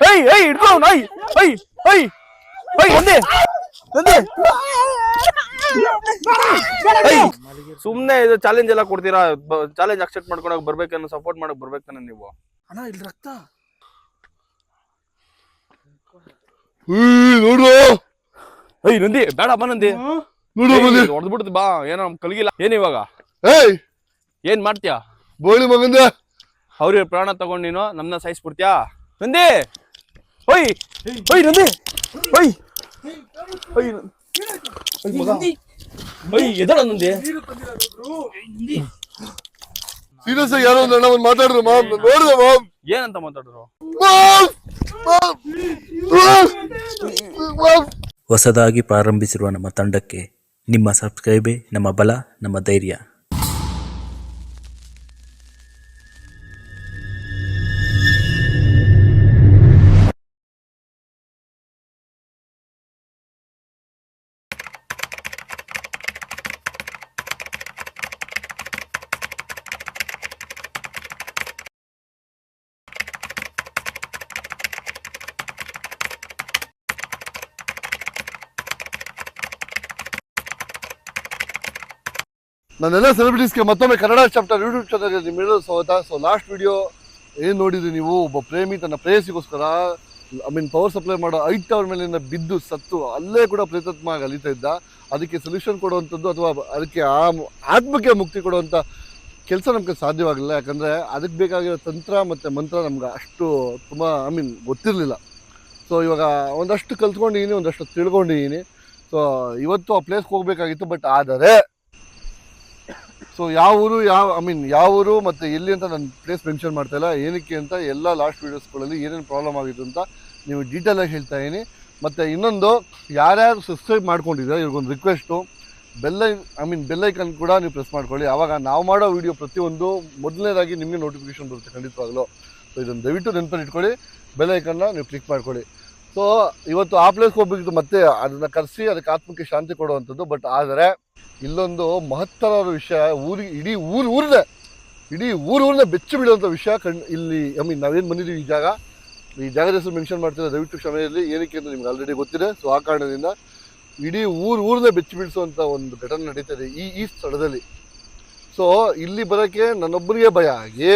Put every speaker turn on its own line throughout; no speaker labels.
ಏಯ್ ಏಯ್ ಇಟ್ಕೊ ನಾಯಿ ಏಯ್ ಏಯ್ ಏಯ್ ಒಂದೇ ಒಂದೇ ಸುಮ್ನೆ ಇದು ಚಾಲೆಂಜ್ ಎಲ್ಲ ಕೊಡ್ತೀರಾ? ಚಾಲೆಂಜ್ ಅಕ್ಸೆಪ್ಟ್ ಮಾಡ್ಕೊಳಕ್ ಬರ್ಬೇಕನ್ನ ಸಪೋರ್ಟ್ ಮಾಡಕ್ ಬರ್ಬೇಕನ್ನ ನೀವು.
ಅಣ್ಣ ಇಲ್ಲಿ ರಕ್ತ.
ನೋಡು.
ಏಯ್ ನಂದಿ ಬೇಡ ಬಾ ನಂದಿ.
ನೋಡು ಬಂದಿ
ಹೊಡೆದ್ಬಿಡ್ತು ಬಾ. ಏನೋ ನಮ್ ಕಲ್ಗಿಲ್ಲ. ಏನ್ ಇವಾಗ?
ಏಯ್.
ಏನ್ ಮಾಡ್ತೀಯಾ?
ಬೋಳಿ ಮಗಂದ.
ಅವ್ರ ಪ್ರಾಣ ತಗೊಂಡ್ ನೀನು ನಮ್ನ ಸಾಯಿಸ್ಬಿಡ್ತೀಯಾ? ನಂದಿ! ಓಯ್ ಓಯ್ ನಂದಿ! ಓಯ್ ಓಯ್ ನ- ಓಯ್ ಮಗ. ಓಯ್ ಎದಳ ನಂದಿ?
ಸೀರಿಯಸ್ ಆಗಿ ಯಾರೋ ಒಂದು ಅಣ್ಣ ಮಾತಾಡಿದ್ರು ಮಾಮ್. ನೋಡಿದೆ ಮಾಮ್.
ಏನಂತ ಮಾತಾಡಿದ್ರು
ಹೊಸದಾಗಿ ಪ್ರಾರಂಭಿಸಿರುವ ನಮ್ಮ ತಂಡಕ್ಕೆ ನಿಮ್ಮ ಸಬ್ಸ್ಕ್ರೈಬೇ ನಮ್ಮ ಬಲ ನಮ್ಮ ಧೈರ್ಯ.
ನನ್ನೆಲ್ಲ ಸೆಲೆಬ್ರಿಟೀಸ್ಗೆ ಮತ್ತೊಮ್ಮೆ ಕನ್ನಡ ಚಾಪ್ಟರ್ ಯೂಟ್ಯೂಬ್ ಚಾನಲ್ಗೆ ನಿಮ್ಮೆಲ್ಲರೂ ಸ್ವಾಗತ ಸೊ ಲಾಸ್ಟ್ ವಿಡಿಯೋ ಏನು ನೋಡಿದ್ರಿ ನೀವು? ಒಬ್ಬ ಪ್ರೇಮಿ ತನ್ನ ಪ್ರೇಯಸಿಗೋಸ್ಕರ ಐ ಮೀನ್ ಪವರ್ ಸಪ್ಲೈ ಮಾಡೋ ಐಟ್ ಟವರ್ ಮೇಲಿಂದ ಬಿದ್ದು ಸತ್ತು. ಅಲ್ಲೇ ಕೂಡ ಪ್ರೇತಾತ್ಮವಾಗಿ ಅಲಿತಾ ಇದ್ದ. ಅದಕ್ಕೆ ಸೊಲ್ಯೂಷನ್ ಕೊಡುವಂಥದ್ದು ಅಥವಾ ಅದಕ್ಕೆ ಆ ಆತ್ಮಕ್ಕೆ ಮುಕ್ತಿ ಕೊಡುವಂಥ ಕೆಲಸ ನಮಗೆ ಸಾಧ್ಯವಾಗಲಿಲ್ಲ. ಯಾಕಂದರೆ ಅದಕ್ಕೆ ಬೇಕಾಗಿರೋ ತಂತ್ರ ಮತ್ತು ಮಂತ್ರ ನಮ್ಗೆ ಅಷ್ಟು ತುಂಬ ಐ ಮೀನ್ ಗೊತ್ತಿರಲಿಲ್ಲ. ಸೊ ಇವಾಗ ಒಂದಷ್ಟು ಕಲ್ತ್ಕೊಂಡಿದ್ದೀನಿ ಒಂದಷ್ಟು ತಿಳ್ಕೊಂಡಿದ್ದೀನಿ ಸೊ ಇವತ್ತು ಆ ಪ್ಲೇಸ್ಗೆ ಹೋಗಬೇಕಾಗಿತ್ತು ಬಟ್ ಆದರೆ ಸೊ ಯಾವ ಊರು, ಯಾವ ಐ ಮೀನ್ ಯಾವ ಊರು ಮತ್ತು ಎಲ್ಲಿ ಅಂತ ನಾನು ಪ್ಲೇಸ್ ಮೆನ್ಷನ್ ಮಾಡ್ತಾ ಇಲ್ಲ. ಏನಕ್ಕೆ ಅಂತ ಎಲ್ಲ ಲಾಸ್ಟ್ ವೀಡಿಯೋಸ್ಗಳಲ್ಲಿ ಏನೇನು ಪ್ರಾಬ್ಲಮ್ ಆಗಿತ್ತು ಅಂತ ನೀವು ಡೀಟೇಲಾಗಿ ಹೇಳ್ತಾ ಇದ್ದೀನಿ. ಮತ್ತು ಇನ್ನೊಂದು, ಯಾರ್ಯಾರು ಸಬ್ಸ್ಕ್ರೈಬ್ ಮಾಡ್ಕೊಂಡಿದ್ದಾರೆ, ಇವ್ರಿಗೊಂದು ರಿಕ್ವೆಸ್ಟು ಬೆಲ್ಲೈ ಐ ಮೀನ್ ಬೆಲ್ಲೈಕನ್ ಕೂಡ ನೀವು ಪ್ರೆಸ್ ಮಾಡ್ಕೊಳ್ಳಿ. ಆವಾಗ ನಾವು ಮಾಡೋ ವೀಡಿಯೋ ಪ್ರತಿಯೊಂದು ಮೊದಲನೇದಾಗಿ ನಿಮಗೆ ನೋಟಿಫಿಕೇಶನ್ ಬರುತ್ತೆ ಖಂಡಿತವಾಗ್ಲೂ. ಸೊ ಇದನ್ನು ದಯವಿಟ್ಟು ನೆನಪಲ್ಲಿ ಇಟ್ಕೊಳ್ಳಿ. ಬೆಲ್ಲೈಕನ್ನ ನೀವು ಕ್ಲಿಕ್ ಮಾಡ್ಕೊಳ್ಳಿ. ಸೊ ಇವತ್ತು ಆ ಪ್ಲೇಸ್ಗೆ ಹೋಗ್ಬೇಕಿತ್ತು, ಮತ್ತೆ ಅದನ್ನು ಕರೆಸಿ ಅದಕ್ಕೆ ಆತ್ಮಕ್ಕೆ ಶಾಂತಿ ಕೊಡುವಂಥದ್ದು. ಬಟ್ ಆದರೆ, ಇಲ್ಲೊಂದು ಮಹತ್ತರವಾದ ವಿಷಯ, ಊರಿಗೆ, ಇಡೀ ಊರು ಊರನ್ನೇ ಇಡೀ ಊರು ಊರನ್ನೇ ಬೆಚ್ಚಿ ಬೀಳುವಂಥ ವಿಷಯ ಕಣ್, ಇಲ್ಲಿ ಐ ಮೀನ್ ನಾವೇನು ಬಂದಿದ್ದೀವಿ ಈ ಜಾಗ. ಈ ಜಾಗದ ಹೆಸರು ಮೆನ್ಷನ್ ಮಾಡ್ತಿದ್ದೆ ದಯವಿಟ್ಟು ಕ್ಷಮೆಯಲ್ಲಿ. ಏನಕ್ಕೆ ಅಂತ ನಿಮ್ಗೆ ಆಲ್ರೆಡಿ ಗೊತ್ತಿದೆ. ಸೊ ಆ ಕಾರಣದಿಂದ ಇಡೀ ಊರು ಊರನ್ನೇ ಬೆಚ್ಚಿ ಬೀಳಿಸುವಂಥ ಒಂದು ಘಟನೆ ನಡೀತದೆ ಈ ಈ ಸ್ಥಳದಲ್ಲಿ. ಸೊ ಇಲ್ಲಿ ಬರೋಕ್ಕೆ ನನ್ನೊಬ್ಬರಿಗೆ ಭಯ. ಆಗಿ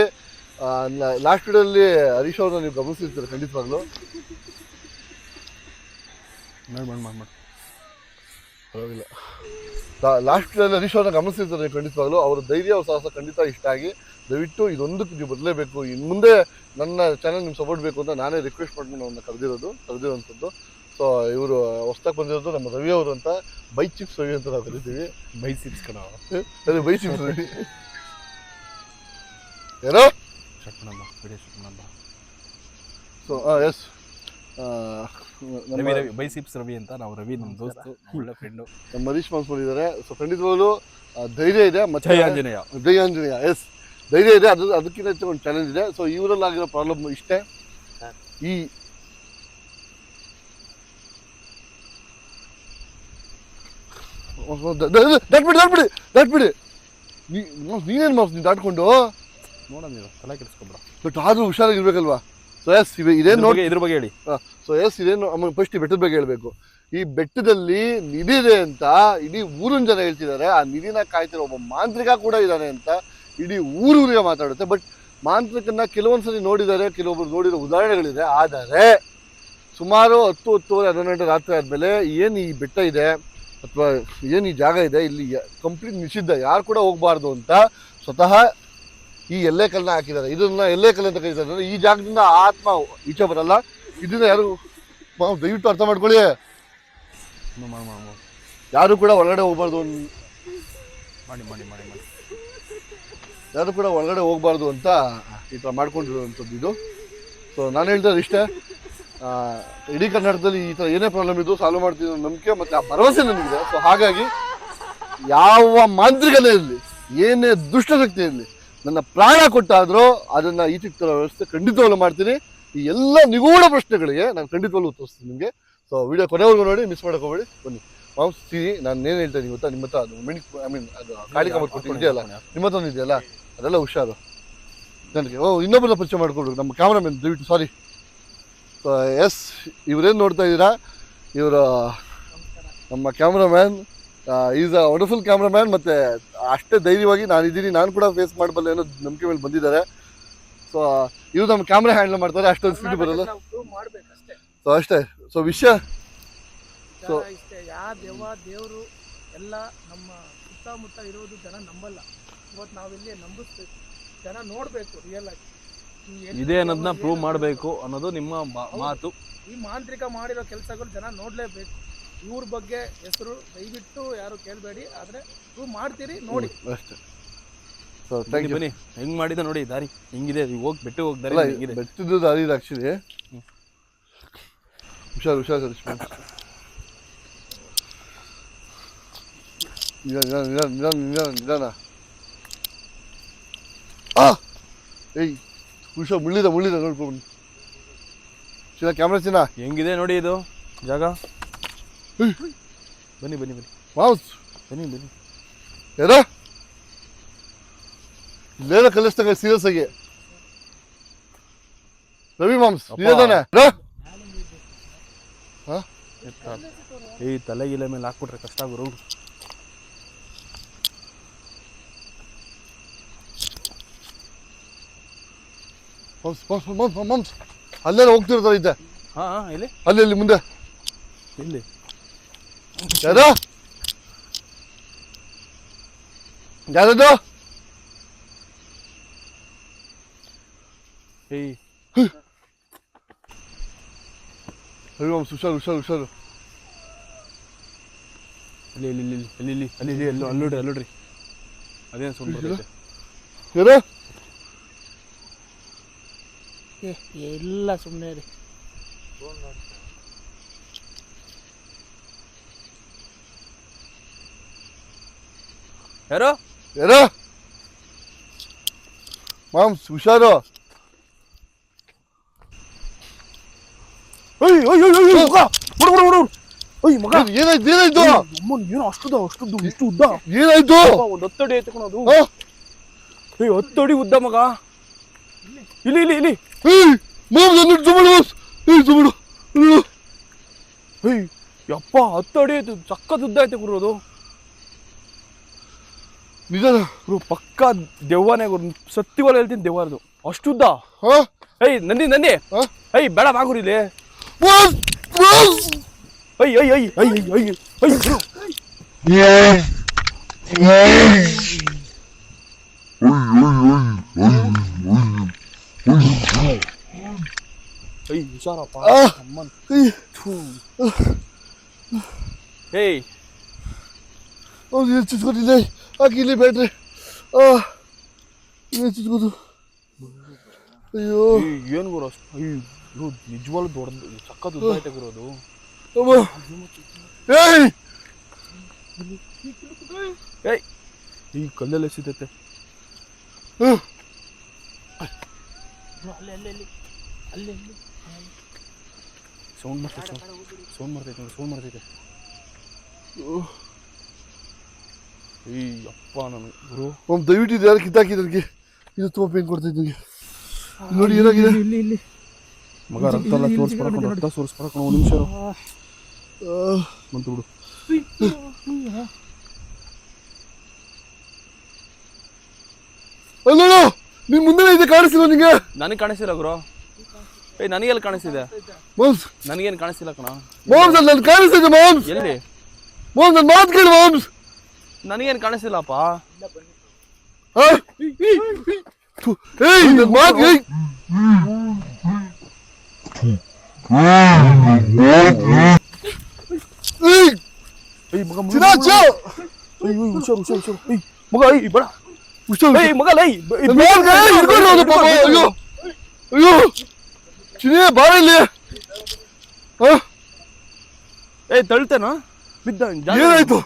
ಲಾಸ್ಟ್ ವೀಡಲ್ಲಿ ಹರೀಶ್ ಅವ್ರನ್ನ ನೀವು ಗಮನಿಸಿರ್ತೀರ ಖಂಡಿತವಾಗ್ಲೂ. ಮಾಡಿ ಮಾಡಿ ಮಾಡಿ ಮಾಡಿ ಪರವಾಗಿಲ್ಲ. ಲಾಸ್ಟ್ ಹರೀಶ್ ಅವ್ರನ್ನ ಗಮನಿಸಿದ್ದಾರೆ ಖಂಡಿತವಾಗಲೂ ಅವರ ಧೈರ್ಯ ಅವ್ರ ಸಾಹಸ ಖಂಡಿತ ಇಷ್ಟ ಆಗಿ ದಯವಿಟ್ಟು ಇದೊಂದಕ್ಕೆ ನೀವು ಬದಲೇಬೇಕು. ಇನ್ನು ಮುಂದೆ ನನ್ನ ಚಾನಲ್ ನಿಮ್ಮ ಸಪೋರ್ಟ್ ಬೇಕು ಅಂತ ನಾನೇ ರಿಕ್ವೆಸ್ಟ್ ಮಾಡ್ಕೊಂಡು ಅವ್ರನ್ನ ಕರೆದಿರೋದು ಕರೆದಿರೋಂಥದ್ದು. ಸೊ ಇವರು ಹೊಸ್ದಾಗಿ ಬಂದಿರೋದು ನಮ್ಮ ರವಿ ಅವರು ಅಂತ ಬೈ ಚಿಪ್ಸ್ ರವಿ ಅಂತ ನಾವು ಕರಿತೀವಿ.
ಬೈ ಚಿಪ್ಸ್ ಕಣ.
ಅದೇ ಬೈ ಚಿಪ್ಸ್ ರವಿ. ಏನೋ so yes
Ravi Ravi biceps Ravi ಅಂತ ನಾವು ರವಿ ನಮ್ಮ ದೋಸ್ತು. ಒಳ್ಳೆ ಫ್ರೆಂಡು
ನಮ್ಮ ಹರೀಶ್ ಇದ್ದಾರೆ ಸೊ ಫ್ರೆಂಡ್ ಧೈರ್ಯ ಇದೆ ಮತ್ತೆ
ಜಯ ಆಂಜನೇಯ.
ಜಯ ಆಂಜನೇಯ ಎಸ್ ಧೈರ್ಯ ಇದೆ ಅದು ಅದಕ್ಕಿಂತ ಹೆಚ್ಚು ಒಂದು ಚಾಲೆಂಜ್ ಇದೆ. ಸೊ ಇವರಲ್ಲಿ ಆಗಿರೋ ಪ್ರಾಬ್ಲಮ್ ಇಷ್ಟೇ. ಈ ದಾಟ್ಬಿಡಿ ದಾಟ್ಬಿಡಿ ದಾಟ್ಬಿಡಿ. ನೀನೇನು ಮಾಡ್ತೀನಿ ದಾಟ್ಕೊಂಡು?
ನೋಡ ನೀವು ತಲೆ ಕೆಡಿಸ್ಕೊಬ್ರ.
ಬಟ್ ಆದ್ರೂ ಹುಷಾರಾಗಿರ್ಬೇಕಲ್ವಾ? ಸೊ ಎಸ್ ಇವೆ ಇದೇನು ನೋಡಿ
ಇದ್ರ ಬಗ್ಗೆ ಹೇಳಿ.
ಸೊ ಎಸ್ ಇದೇನು ಅಮ್ಮ ಫಸ್ಟ್ ಈ ಬೆಟ್ಟದ ಬಗ್ಗೆ ಹೇಳ್ಬೇಕು. ಈ ಬೆಟ್ಟದಲ್ಲಿ ನಿಧಿ ಇದೆ ಅಂತ ಇಡೀ ಊರಿನ ಜನ ಹೇಳ್ತಿದ್ದಾರೆ. ಆ ನಿಧಿನ ಕಾಯ್ತಿರೋ ಒಬ್ಬ ಮಾಂತ್ರಿಕ ಕೂಡ ಇದ್ದಾನೆ ಅಂತ ಇಡೀ ಊರೂರಿಗೆ ಮಾತಾಡುತ್ತೆ. ಬಟ್ ಮಾಂತ್ರಿಕನ್ನ ಕೆಲವೊಂದ್ಸರಿ ನೋಡಿದ್ದಾರೆ ಕೆಲವೊಬ್ರು ನೋಡಿರೋ ಉದಾಹರಣೆಗಳಿದೆ. ಆದರೆ ಸುಮಾರು ಹತ್ತು ಹತ್ತುವರೆ ಹನ್ನೊಂದು ಗಂಟೆ ರಾತ್ರಿ ಆದಮೇಲೆ ಏನು ಈ ಬೆಟ್ಟ ಇದೆ ಅಥವಾ ಏನು ಈ ಜಾಗ ಇದೆ ಇಲ್ಲಿ ಕಂಪ್ಲೀಟ್ ನಿಷಿದ್ಧ ಯಾರು ಕೂಡ ಹೋಗಬಾರ್ದು ಅಂತ ಸ್ವತಃ ಈ ಎಲ್ಲೆ ಕಲ್ಲನ್ನ ಹಾಕಿದ್ದಾರೆ. ಇದನ್ನ ಎಲ್ಲೆ ಕಲ್ಲು ಅಂತ ಕರೀತಾರೆ. ಅಂದ್ರೆ ಈ ಜಾಗದಿಂದ ಆತ್ಮ ಈಚೆ ಬರಲ್ಲ. ಇದನ್ನ ಯಾರು ದಯವಿಟ್ಟು ಅರ್ಥ ಮಾಡ್ಕೊಳ್ಳಿ. ಯಾರು ಕೂಡ ಒಳಗಡೆ ಹೋಗ್ಬಾರ್ದು
ಮಾಡಿ ಮಾಡಿ ಮಾಡಿ ಮಾಡಿ.
ಯಾರು ಕೂಡ ಒಳಗಡೆ ಹೋಗ್ಬಾರ್ದು ಅಂತ ಈ ಥರ ಮಾಡ್ಕೊಂಡಿರುವಂಥದ್ದು ಇದು. ಸೊ ನಾನು ಹೇಳ್ತಾರೆ ಇಷ್ಟೇ. ಇಡೀ ಕರ್ನಾಟಕದಲ್ಲಿ ಈ ಥರ ಏನೇ ಪ್ರಾಬ್ಲಮ್ ಇದ್ದು ಸಾಲ್ವ್ ಮಾಡ್ತೀನಿ ಅನ್ನೋ ನಂಬಿಕೆ ಮತ್ತು ಆ ಭರವಸೆ ನನಗಿದೆ. ಸೊ ಹಾಗಾಗಿ ಯಾವ ಮಾಂತ್ರಿಕನೇ ಇರಲಿ ಏನೇ ದುಷ್ಟಶಕ್ತಿ ಇರಲಿ ನನ್ನ ಪ್ರಾಣ ಕೊಟ್ಟಾದರೂ ಅದನ್ನು ಈ ಚಿತ್ರ ವ್ಯವಸ್ಥೆ ಖಂಡಿತವಾಗ್ಲೂ ಮಾಡ್ತೀನಿ. ಈ ಎಲ್ಲ ನಿಗೂಢ ಪ್ರಶ್ನೆಗಳಿಗೆ ನಾನು ಖಂಡಿತವಾಗ್ಲೂ ಉತ್ತರಿಸ್ತೀನಿ ನಿಮಗೆ. ಸೊ ವಿಡಿಯೋ ಕೊನೆವರೆಗೂ ನೋಡಿ ಮಿಸ್ ಮಾಡ್ಕೋಬೇಡಿ ಹೋಗ್ಬೇಡಿ. ಬನ್ನಿ. ಮಾಂಸ್ ಸಿರಿ ನಾನು ಏನು ಹೇಳ್ತೀನಿ ಗೊತ್ತಾ? ನಿಮ್ಮ ಹತ್ರ ಅದು ಮಿಣಿ ಐ ಮೀನ್ ಅದು ಕಾಳಿ ಇದೆಯಲ್ಲ ಕೊಟ್ಟಿದ್ಯಲ್ಲ ನಿಮ್ಮ ಹತ್ರ ಒಂದು ಇದೆಯಲ್ಲ? ಅದೆಲ್ಲ ಹುಷಾರು. ನನಗೆ ಓ ಇನ್ನೊಬ್ಬರ ಪರಿಚಯ ಮಾಡಿಕೊಡ್ರು ನಮ್ಮ ಕ್ಯಾಮ್ರಾಮನ್ ದಯವಿಟ್ಟು ಸಾರಿ ಎಸ್ ಇವರೇನು ನೋಡ್ತಾ ಇದ್ದೀರಾ? ಇವರು ನಮ್ಮ cameraman is a wonderful cameraman ಮತ್ತು ಅಷ್ಟೇ ಧೈರ್ಯವಾಗಿ ನಾನು ಇದ್ದೀನಿ ನಾನು ಕೂಡ ಫೇಸ್ ಮಾಡಬಲ್ಲೆ ಅನ್ನೋ ನಂಬಿಕೆ ಮೇಲೆ ಬಂದಿದ್ದಾರೆ. ಸೊ ಇವ್ರು ನಮ್ಮ ಕ್ಯಾಮ್ರಾ ಹ್ಯಾಂಡಲ್ ಮಾಡ್ತಾರೆ ಅಷ್ಟೊಂದು ಸ್ಪೀಡ್ ಬರಲ್ಲ. ಸೊ ಅಷ್ಟೇ. ಸೊ ವಿಷಯ
ಸೊ ಯಾ ದೇವ ದೇವರು ಎಲ್ಲ ನಮ್ಮ ಸುತ್ತಮುತ್ತ ಇರೋದು ಜನ ನಂಬಲ್ಲ. ಇವತ್ತು ನಾವಿಲ್ಲಿ ನಂಬಿಸ್ಬೇಕು. ಜನ ನೋಡಬೇಕು ರಿಯಲ್ ಆಗಿ.
ಇದೆ ಅನ್ನೋದನ್ನ ಪ್ರೂವ್ ಮಾಡಬೇಕು ಅನ್ನೋದು ನಿಮ್ಮ ಮಾ- ಮಾತು.
ಈ ಮಾಂತ್ರಿಕ ಮಾಡಿರೋ ಕೆಲಸಗಳು ಜನ ನೋಡ್ಲೇಬೇಕು. ಇವ್ರ ಬಗ್ಗೆ ಹೆಸರು ದಯವಿಟ್ಟು ಯಾರು ಕೇಳಬೇಡಿ ಆದ್ರೆ ನೀವು ಮಾಡ್ತೀರಿ ನೋಡಿ.
ಅಷ್ಟೇ. ಸೊ ಥ್ಯಾಂಕ್
ಬನ್ನಿ
ಯು
ಬನ್ನಿ. ಹೆಂಗ್ ಮಾಡಿದ ನೋಡಿ ದಾರಿ ಹಿಂಗಿದೆ. ಹೋಗಿ ಬೆಟ್ಟ ಹೋಗಿ ದಾರಿ
ಹುಷಾರ್
ಹಿಂಗಿದೆ.
ಬೆಟ್ಟದ್ದು ದಾರಿ ಇದೆ ಆ್ಯಕ್ಚುಲಿ ಹುಷಾರು ಹುಷಾರು ಕರಿಷ್ಮಾ ನಿಧಾನ ನಿಧಾನ ನಿಧಾನ ನಿಧಾನ ನಿಧಾನ ಆ! ಏಯ್ ಹುಷಾರು ಮುಳ್ಳಿದ ಮುಳ್ಳಿದ ನೋಡ್ಕೊಂಡು ಚಿನ್ನ ಕ್ಯಾಮ್ರಾ ಚಿನ್ನ
ಹೆಂಗಿದೆ ನೋಡಿ ಇದು ಜಾಗ? ಬನ್ನಿ ಬನ್ನಿ ಬನ್ನಿ.
ಮಾಸ್
ಬನ್ನಿ ಬನ್ನಿ.
ಯಾರ? ಇಲ್ಲೇನೋ ಕಲಿಸ್ತಾ ಸೀರಿಯಸ್ ಆಗಿ. ರವಿ ಮಾಮ್ಸ್
ಅಪ್ಪ.
ತಲೆ
ಇಲ್ಲ ತಲೆಗಿಲೆ ಮೇಲೆ ಹಾಕ್ಬಿಟ್ರೆ ಕಷ್ಟ ಗುರು.
ಮಾಮ್ಸ್ ಮಾಮ್ಸ್ ಮಾಮ್ಸ್ ಮಾಮ್ಸ್. ಅಲ್ಲೇನೋ ಹೋಗ್ತಿರ್ತಾರೆ ಇದ್ದೆ.
ಹಾ ಹಾ ಇಲ್ಲಿ
ಅಲ್ಲಿ ಅಲ್ಲಿ ಮುಂದೆ?
ಇಲ್ಲಿ
Dato!
Dato
to! Ej. Allez, on se
ಅಲ್ಲಿ ಇಲ್ಲಿ ಇಲ್ಲಿ ಅಲ್ಲಿ ಇಲ್ಲಿ ಅಲ್ಲಿ ಇಲ್ಲಿ ಅಲ್ಲಿ ಅಲ್ಲೋಡ್ರಿ ಅಲ್ಲೋಡ್ರಿ
ಸುಮ್ಮನೆ
ಏ ಎಲ್ಲ ಸುಮ್ಮನೆ ರೀ
ಯಾರು?
ಯಾರು? ಮಾಮ್ಸ್ ಹುಷಾರು.
ಅಯ್ಯೋ ಅಯ್ಯೋ ಮಗ.
ಏನಾಯ್ತು ಏನಾಯ್ತು?
ಅಮ್ಮನ ಇಷ್ಟು ಉದ್ದ?
ಏನಾಯ್ತು?
ಒಂದು ಹತ್ತಡಿ ಐತೆ
ಕಣದು
ಏಯ್ ಹತ್ತಡಿ ಉದ್ದ ಮಗ. ಇಲ್ಲಿ ಇಲ್ಲಿ ಇಲ್ಲಿ.
ಏಯ್ ಮಾಮ್ಸ್ ಒಂದು ಸುಮ್ಮಳು ಮಾಮ್ಸ್. ಏಯ್
ಸುಮ್ಮಳು ಯಪ್ಪ ಹತ್ತಡಿ ಐತೆ ಉದ್ದ ಐತೆ ಗುರು ಅದು.
ನಿಜಾನ
ಗುರು ಪಕ್ಕ ದೆವ್ವನೇ ಗುರು ಸತ್ಯವಾದ ಹೇಳ್ತೀನಿ ದೆವ್ವರದು. ಅಷ್ಟುದ್ದ.
ಹಾ?
ಏಯ್ ನಂದಿ ನಂದಿ.
ಹಾ?
ಏಯ್ ಬೇಡ ಬಾಗುರು ಇಲ್ಲಿ.
ಮಾಮ್ಸ್ ಮಾಮ್ಸ್
ಏಯ್ ಏಯ್ ಏಯ್ ಏಯ್ ಏಯ್ ಹುಷಾರಪ್ಪ. ಅಮ್ಮನ್. ಥೂ.
ಅವ್ನು ಏನು ಆ ಇಲ್ಲಿ ಬೇಡ್ರಿ. ಆ ಚಿತ್ಕೂತು ಅಯ್ಯೋ.
ಏನು ಗುರು ಅಯ್ಯೋ ನಿಜವಾಗ್ಲೂ ದೊಡ್ಡ ಸಕ್ಕತ್ ಉದ್ದ ಐತೆ ಗುರು ಅದು.
ಏಯ್!
ಏಯ್ ಈ ಕಲ್ಲಲ್ಲಿ
ಸಿದ್ದತೆ
ಸೌಂಡ್ ಮಾಡ್ತೈತೆ ಸೌಂಡ್. ಮಾಡ್ತೈತೆ ಸೌಂಡ್ ಮಾಡ್ತೈತೆ. ಓಹ್ ಏಯ್ ಅಪ್ಪ ನನಗೆ. ಗುರು.
ಒಮ್ಮೆ ದಯವಿಟ್ಟು ಇದು ಯಾರು ಕಿತ್ತಾಕಿ ನನಗೆ? ಇದು ತುಂಬ ಪೇನ್ ಕೊಡ್ತೈತೆ ನನಗೆ. ನೋಡಿ ಏನಾಗಿದೆ?
ಇಲ್ಲಿ ಇಲ್ಲಿ
ಮಗ ರಕ್ತ ಎಲ್ಲ ತೋರಿಸ್ಬರಕೊಂಡು ರಕ್ತ ತೋರಿಸ್ಬರಕೊಂಡು ಒಂದು ನಿಮಿಷ ಬಂತು ಬಿಡು.
ಅಲ್ಲೋ ನಿನ್ ಮುಂದೆ ಇದೆ ಕಾಣಿಸ್ತಿಲ್ಲ ನಿಂಗೆ?
ನನಗೆ ಕಾಣಿಸಿಲ್ಲ ಗುರು. ನನಗೆ ಎಲ್ಲಿ ಕಾಣಿಸ್ತಿದೆ?
ಮಾಮ್ಸ್.
ನನಗೇನು ಕಾಣಿಸ್ತಿಲ್ಲ ಕಣ?
ಮಾಮ್ಸ್ ಅಲ್ಲಿ ನನ್ ಕಾಣಿಸ್ತಿದೆ ಮಾಮ್ಸ್.
ಎಲ್ಲಿ?
ಮಾಮ್ಸ್ ನನ್ನ ಮಾತು ಕೇಳಿ ಮಾಮ್ಸ್.
ನನಗೇನು ಕಾಣಿಸ್ತಿಲ್ಲಪ್ಪ? ಮಗ ಐ ಬಡ.
ಹುಷಾರು
ಮಗ ಲೈ
ಅಯ್ಯೋ. ಅಯ್ಯೋ. ಬಾರ ಇಲ್ಲಿ.
ಏ ತಳ್ತೇನಾ? ಬಿದ್ದ
ಏನಾಯ್ತು?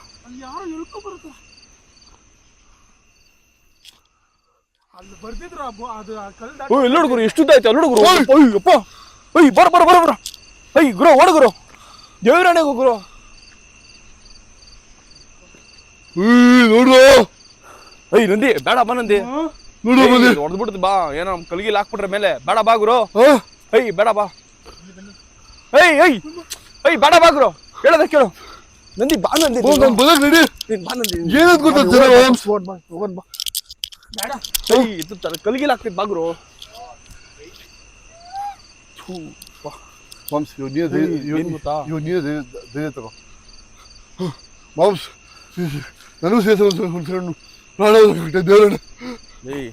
ಯಾರು ಎಳ್ಕೊ ಬರುತ್ತೆ.
ಓ ಇಲ್ಲ ಹುಡುಗರು ಎಷ್ಟು ಉದ್ದ ಐತೆ ಅಲ್ಲಿ ಹುಡುಗರು ಅಯ್ಯೋ ಅಪ್ಪ ಅಯ್ಯ ಬರ ಬರ ಬರ ಬರ. ಅಯ್ಯ ಗುರು ಓಡ ಗುರು. ದೇವರಾಣೆ ಗುರು.
ನೋಡು.
ಅಯ್ಯ ನಂದಿ ಬೇಡ ಬಾ ನಂದಿ.
ನೋಡು ಬಂದಿ
ಹೊಡೆದ್ಬಿಡ್ತು ಬಾ. ಏನೋ ನಮ್ಮ ಕಲ್ಗಿಲ್ ಹಾಕ್ಬಿಟ್ರ ಮೇಲೆ. ಬೇಡ ಬಾ ಗುರು. ಅಯ್ಯ ಬೇಡ ಬಾ. ಅಯ್ಯ ಅಯ್ಯ ಅಯ್ಯ ಬೇಡ ಬಾ ಗುರು. ಹೇಳದ ಕೇಳು. ನಂದಿ ಬಾ ನಂದಿ ಬಾ ನಂದಿ.
ಏನಂತ ಗೊತ್ತಾಗ್ತದೆ
ಹೋಗೋಣ ಬಾ. ಇದು ಕಲ್ಗಿಲ್ ಹಾಕ್ತಿದ್ ಬಾಗ್ರು. ಥೂ, ಏಯ್, ಏನ್ ಗೊತ್ತಾ?
ಇವಾಗ ನೀನೇ ಧೈರ್ಯ ತಗೋ. ಮಾಮ್ಸ್ ನನಗೂ ಸೇರಿಸ ಒಂದು ಪ್ರಾಣ ದೇವರಣ್ಣ
ಏಯ್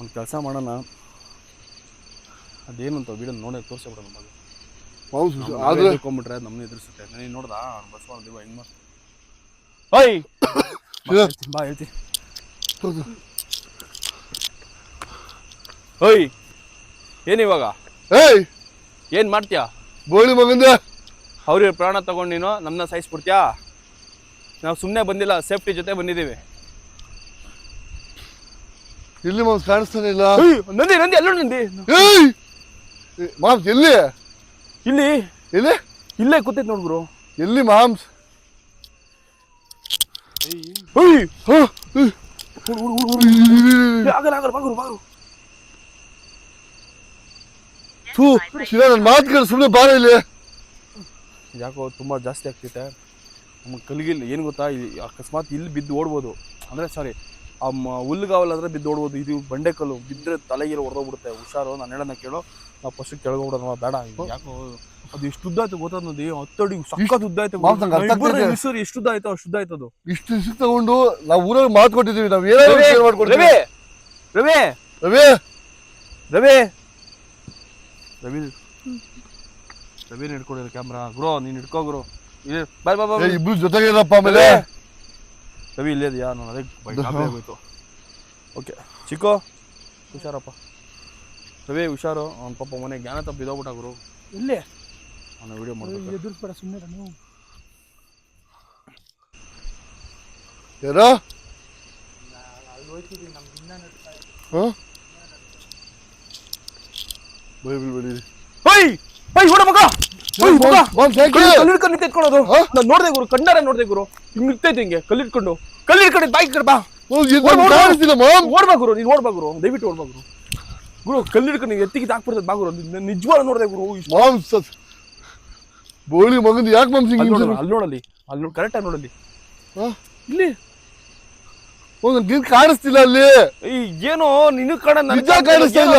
ಒಂದು ಕೆಲಸ ಮಾಡೋಣ. ಅದೇನು ಅಂತ ವಿಡಿಯೋ ನೋಡಿ ತೋರಿಸ್ಬಿಡೋಣ ಮಗ
ಮಾಮ್ಸ್
ಆದ್ರೆ ಅದು ನಮ್ಮನ್ನ ಎದುರಿಸುತ್ತೆ. ನೀನು ನೋಡ್ದಾ? ಬಸವ ದೇವ ಹೆಂಗ್ ಓಯ್ ಬಾ. ಹೇಳ್ತೀನಿ, ಹೇಳ್ತಿ ಓಯ್ ಏನ್ ಇವಾಗ?
ಏಯ್!
ಏನ್ ಮಾಡ್ತೀಯ?
ಬೋಳಿ ಮಗಂದ.
ಅವ್ರಿಗೆ ಪ್ರಾಣ ತಗೊಂಡು ನೀನು ನಮ್ಮನ್ನ ಸಾಯಿಸ್ಬಿಡ್ತೀಯಾ? ನಾವು ಸುಮ್ಮನೆ ಬಂದಿಲ್ಲ ಸೇಫ್ಟಿ ಜೊತೆ ಬಂದಿದ್ದೀವಿ
ಇಲ್ಲಿ ಮಾಮ್ಸ್ ಕಾಣಿಸ್ತಾನೆ ಇಲ್ಲ.
ಏಯ್, ನಂದಿ ನಂದಿ ಎಲ್ಲೋ ನಂದಿ.
ಏಯ್! ಮಾಮ್ಸ್ ಎಲ್ಲಿ?
ಇಲ್ಲಿ.
ಎಲ್ಲಿ?
ಇಲ್ಲೇ ಕೂತೈತೆ ನೋಡ್ಗುರು
ಎಲ್ಲಿ ಮಾಮ್ಸ್
ಏಯ್
ಹಾ, ಥೂ ಶಿವ ನನ್ನ ಮಾತು ಕೇಳಿ ಸುಮ್ಮನೆ ಬಾರ ಇಲ್ಲಿ.
ಯಾಕೋ ತುಂಬಾ ಜಾಸ್ತಿ ಆಗ್ತೈತೆ ನಮಗೆ ಕಲ್ಗಿಲ್ಲ ಏನು ಗೊತ್ತಾ ಇಲ್ಲಿ ಅಕಸ್ಮಾತ್ ಇಲ್ಲಿ ಬಿದ್ದು ಓಡ್ಬೋದು. ಅಂದ್ರೆ ಸಾರಿ ಆ ಮ- ಆದ್ರೆ ಬಿದ್ದು ಓಡ್ಬೋದು. ಇದು ಬಂಡೆಕಲ್ಲು ಬಿದ್ದರೆ ತಲೆಗಿರೋ ಹೊಡೆದೋಗ್ಬಿಡುತ್ತೆ ಹುಷಾರು ನಾನು ಹೇಳೋದನ್ನ ಕೇಳು. ನಾವು ಫಸ್ಟ್ ಹೋಗೋಣ ಬೇಡ ಇದು ಯಾಕೋ ಅದು ಎಷ್ಟು ಉದ್ದ ಆಯ್ತು ಗೊತ್ತದ ನೋಡಿ ಹತ್ತಡಿ ಸಖತ್ ಉದ್ದ ಆಯ್ತು.
ಮಾಮ್, ನಂಗ್ ಅರ್ಥ ಆಗ್ತಿದೆ.
ಎಷ್ಟು ಉದ್ದ ಆಯ್ತು ಅಷ್ಟು ಉದ್ದ ಆಯ್ತು ಅದು
ಇಷ್ಟು ಇಷ್ಟು ತಗೊಂಡು ನಾವು ಊರಲ್ಲಿ ಮಾತು ಕೊಟ್ಟಿದ್ದೀವಿ ನಾವು ಏನಾದ್ರು share ಮಾಡ್ಕೊಡ್ತೀವಿ.
ರವಿ ರವಿ.
ರವಿ.
ರವಿ. ರವಿ ರವಿ ಹಿಡ್ಕೊಂಡಿರೋ ಕ್ಯಾಮ್ರಾ ಗುರು ನೀನು ಹಿಡ್ಕೋ ಗುರು. ಇಲ್ಲಿ ಬಾಯ್ ಬಾಯ್
ಏ,
ಬಾಯ್
ಇಬ್ರು ಜೊತೆಗಿರಪ್ಪ ಆಮೇಲೆ?
ರವಿ. ಇಲ್ಲೇ ಇದೆಯಾ? ನಾನು ಅದೇ ಬೈಕ್ ಆಗೋಯ್ತು ಓಕೆ ಚಿಕ್ಕೋ ಹುಷಾರಪ್ಪ. ರವಿ ಹುಷಾರು. ಅವ್ನ ಪಾಪ ಮನೆ ಜ್ಞಾನ ತಪ್ಪು ಬಿದ್ದೋಗ್ಬಿಟ್ಟ ಗುರು.
ಇಲ್ಲೇ?
ಅವನ ವಿಡಿಯೋ ಮಾಡ್ಬೇಕು.
ಎದುರಿಸ್ಬೇಡ ಸುಮ್ಮನೆ ನೀವು.
ಯಾರೋ. ಹಾ?
ಹೋಯ್ ಹೋಯ್ ಓಡ ಮಗ. ಹೋಯ್? ನಾನು ನೋಡ್ದೆ ಗುರು ಕಣ್ಣಾರೆ ನೋಡ್ದೆ ಗುರು. ಹಿಂಗ್ ನಿಂತೈತೆ ಹಿಂಗೆ ಕಲ್ಲಿಟ್ಕೊಂಡು. ಕಲ್ಲಿಟ್ಕೊಂಡು ಬೈಕ್ ಹಿಡ್ಕೊಂಡು ಬಾಯ್ಕ್ ಕಡೆ ಬಾ. ಓಡ್ಬಾ ಗುರು ನೀನು ಓಡ್ಬಾ ಗುರು. ದಯವಿಟ್ಟು ಓಡ್ಬಾ ಗುರು. ಗುರು ಕಲ್ಲಿಡ್ಕೊಂಡು ನೀವು ಎತ್ತಿಗೆ ಹಾಕ್ಬಿಡ್ತದೆ. ಬಾ ಗುರು ನೋಡಿದೆ ನೋಡ್ದೆ ಗುರು
ಮಾಂಸ. ಬೋಳಿ ಮಗಂದು ಯಾಕೆ ಮಾಂಸ
ಅಲ್ಲಿ ನೋಡಲ್ಲಿ ಅಲ್ಲಿ ನೋಡಿ ಕರೆಕ್ಟಾಗಿ ನೋಡಲ್ಲಿ.
ಹಾ?
ಇಲ್ಲಿ.
ಒಂದು ನಿನ್ ಕಾಣಿಸ್ತಿಲ್ಲ ಅಲ್ಲಿ.
ಏನೋ ನಿನ್ನ ಕಾಣ ನನ್
ನಿಜ
ಕಾಣಿಸ್ತಿಲ್ಲ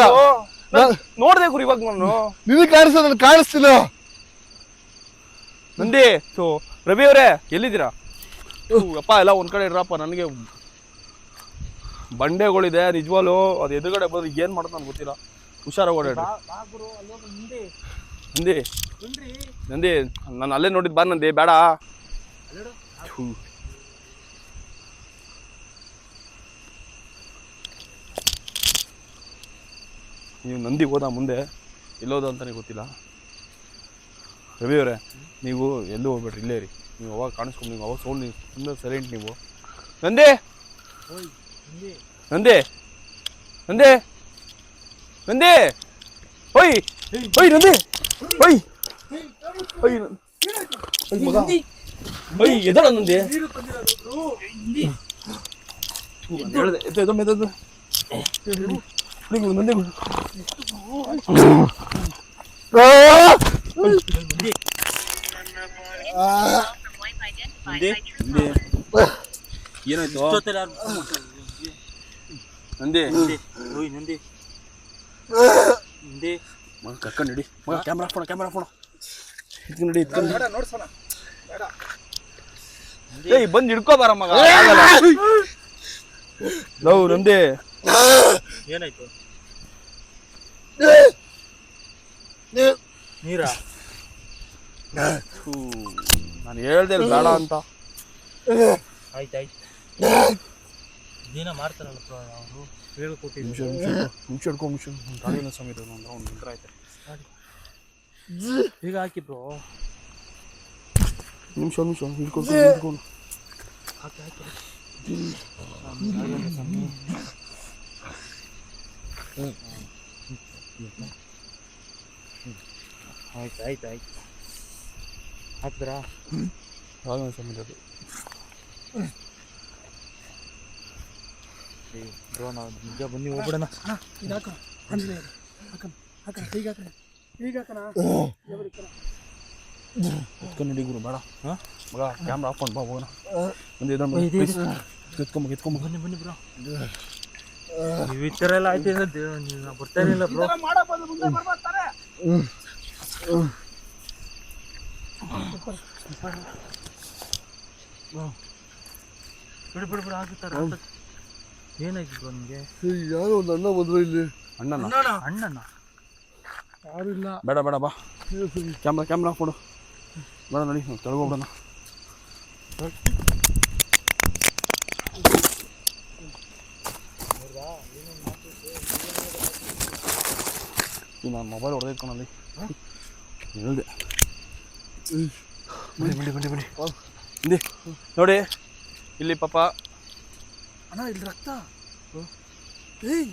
ನೋಡ್ದೆ ಗುರು ಇವಾಗ ನಾನು.
ನಿನ್ ಕಾಣಿಸ್ತಾ ನನ್ ಕಾಣಿಸ್ತಿಲ್ಲ.
ನಂದಿ ಸೊ ರವಿ ಅವರೇ ಎಲ್ಲಿದ್ದೀರಾ? ಅಪ್ಪ ಎಲ್ಲ ಒಂದ್ ಕಡೆ ಇಡ್ರಪ್ಪ ನನಗೆ ಬಂಡೆಗಳಿದೆ ನಿಜವಾಲು ಅದು ಎದುರುಗಡೆ ಬಂದ್ರೆ ಏನು ಮಾಡೋದು ನನ್ಗೆ ಗೊತ್ತಿಲ್ಲ. ಹುಷಾರಾಗಿ
ಓಡಾಡಿ
ನಂದಿ. ನಂದಿ. ನಾನು ಅಲ್ಲೇ ನೋಡಿದ್ ಬಾ ನಂದಿ ಬೇಡ. ನೀವು ನಂದಿ ಹೋದ ಮುಂದೆ ಎಲ್ಲೋದ ಅಂತಾನೆ ಗೊತ್ತಿಲ್ಲ. ರವಿ ಅವರೇ ನೀವು ಎಲ್ಲೂ ಹೋಗ್ಬೇಡ್ರಿ ಇಲ್ಲೇ ರೀ ನೀವು ಅವಾಗ ಕಾಣಿಸ್ಕೊಂಡು ನೀವು ಅವಾಗ ಸೌಂಡ್ ನೀವು ಸುಮ್ಮನೆ ಸೈಲೆಂಟ್ ನೀವು. ನಂದಿ!
ಹೋಯ್ ಹಿಂದೆ
ನಂದಿ ನಂದಿ ನಂದಿ ಹೋಯ್ ಹೋಯ್ ನಂದಿ ಹೋಯ್ ಹೋಯ್ ನನ್- ಹೋಯ್ ಮಗ ಹೋಯ್ ಎದಳ ನಂದಿ
ನೀರು ತಂದಿರೋದು ಗುರು ಹಿಂದೆ
ಹೇಳ್ದೆ ಎದ್ದು ಎದ್ದು ಎದ್ದು ಎದ್ದು. ಬಿಡಿ ಗುರು, ನಂದಿ ಗುರು. ನಂದಿ ನಂದಿ. ನಂದಿ. ನಂದಿ. ಮಗ ಕರ್ಕೊಂಡು ಹಿಡಿ ಮಗ ಕ್ಯಾಮ್ರಾ ಫೋಣ ಕ್ಯಾಮ್ರಾ ಫೋಣ ಇದ್ಕೆ ನೋಡಿ ಇದ್ಕೊಂಡು
ಬೇಡ ನೋಡ್ಸೋಣ. ಬೇಡ.
ಏಯ್ ಬಂದು ಹಿಡ್ಕೋ ಬಾರ ಮಗ. ಲವ್ ನಂದಿ.
ಏನಾಯ್ತು? ನೀರಾ?
ನಾನು ಹೇಳ್ದೆ ಬೇಡ ಅಂತ.
ಆಯ್ತಾಯ್ತು ಏನ ಮಾಡ್ತಾರಲ್ಲ ಅವರು.
ನಿಮಿಷ ನಿಮಿಷ ಹಿಡ್ಕೊ ನಿಮಿಷ ಗಾಡಿನ ಸಮೇತ ಅಂದ್ರೆ ಒಂದು ನಿಂತ್ರ ಆಯ್ತು.
ಈಗ ಹಾಕಿ ಬ್ರೋ
ನಿಮಿಷ ನಿಮಿಷ ಹಿಡ್ಕೊಂಡು ಹಿಡ್ಕೊಂಡು
ಹಾಕಿ ಹಾಕಿ. ಆಯ್ತು ಆಯ್ತು ಆಯ್ತು. ಹಾಕಿದ್ರಾ?
ಗಾಡಿನ ಸಮೇತ ಅದು.
ಬನ್ನಿ ಹೋಗ್ಬಿಡೋಣ
ಇದು ಹಾಕೋಣ ಆಂಜನೇಯ ಹಾಕೋಣ ಹಾಕೋಣ ಹಾಕೋಣ ಈಗ ಹಾಕೋಣ.
ಎತ್ಕೊಂಡು ನಡಿ ಗುರು ಬೇಡ ಹಾ ಮಗ ಕ್ಯಾಮ್ರಾ ಹಾಕೊಂಡು ಬಾ ಹೋಗೋಣ ಒಂದು ಇದನ್ನ ಎತ್ಕೊಂಬ ಎತ್ಕೊಂಬ
ಬನ್ನಿ ಬನ್ನಿ ಬ್ರೋ ನೀವು ಈ ಥರ ಎಲ್ಲ ಆಯ್ತು ನೀವು ಬರ್ತಾ ಇರಲಿಲ್ಲ ಬ್ರೋ ಬಿಡು ಬಿಡು ಬಿಡು ಆಗುತ್ತಾರ ಏನಾಯ್ತು ಬ್ರೋ ನಿಮಗೆ
ಯಾರೋ ಒಂದು ಅಣ್ಣ ಬಂದ್ರು ಇಲ್ಲಿ.
ಅಣ್ಣನ?
ಅಣ್ಣನ?
ಯಾರು ಇಲ್ಲ
ಬೇಡ ಬೇಡ ಬಾ. ಕ್ಯಾಮ್ರಾ ಕ್ಯಾಮ್ರಾ ಮಾಡು ಬೇಡ ನೋಡಿ ಈ ನಾನು ಮೊಬೈಲ್ ಹೊಡೆದಿಟ್ಕೊಳಲ್ಲಿ ಹೇಳಿದೆ. ಬನ್ನಿ ಬಿಡಿ ಬಿಡಿ ಬಿಡಿ ಹಿಂದೆ ನೋಡಿ. ಇಲ್ಲಿ ಪಾಪ
ಅಣ್ಣ ಇಲ್ಲಿ ರಕ್ತ ಏಯ್!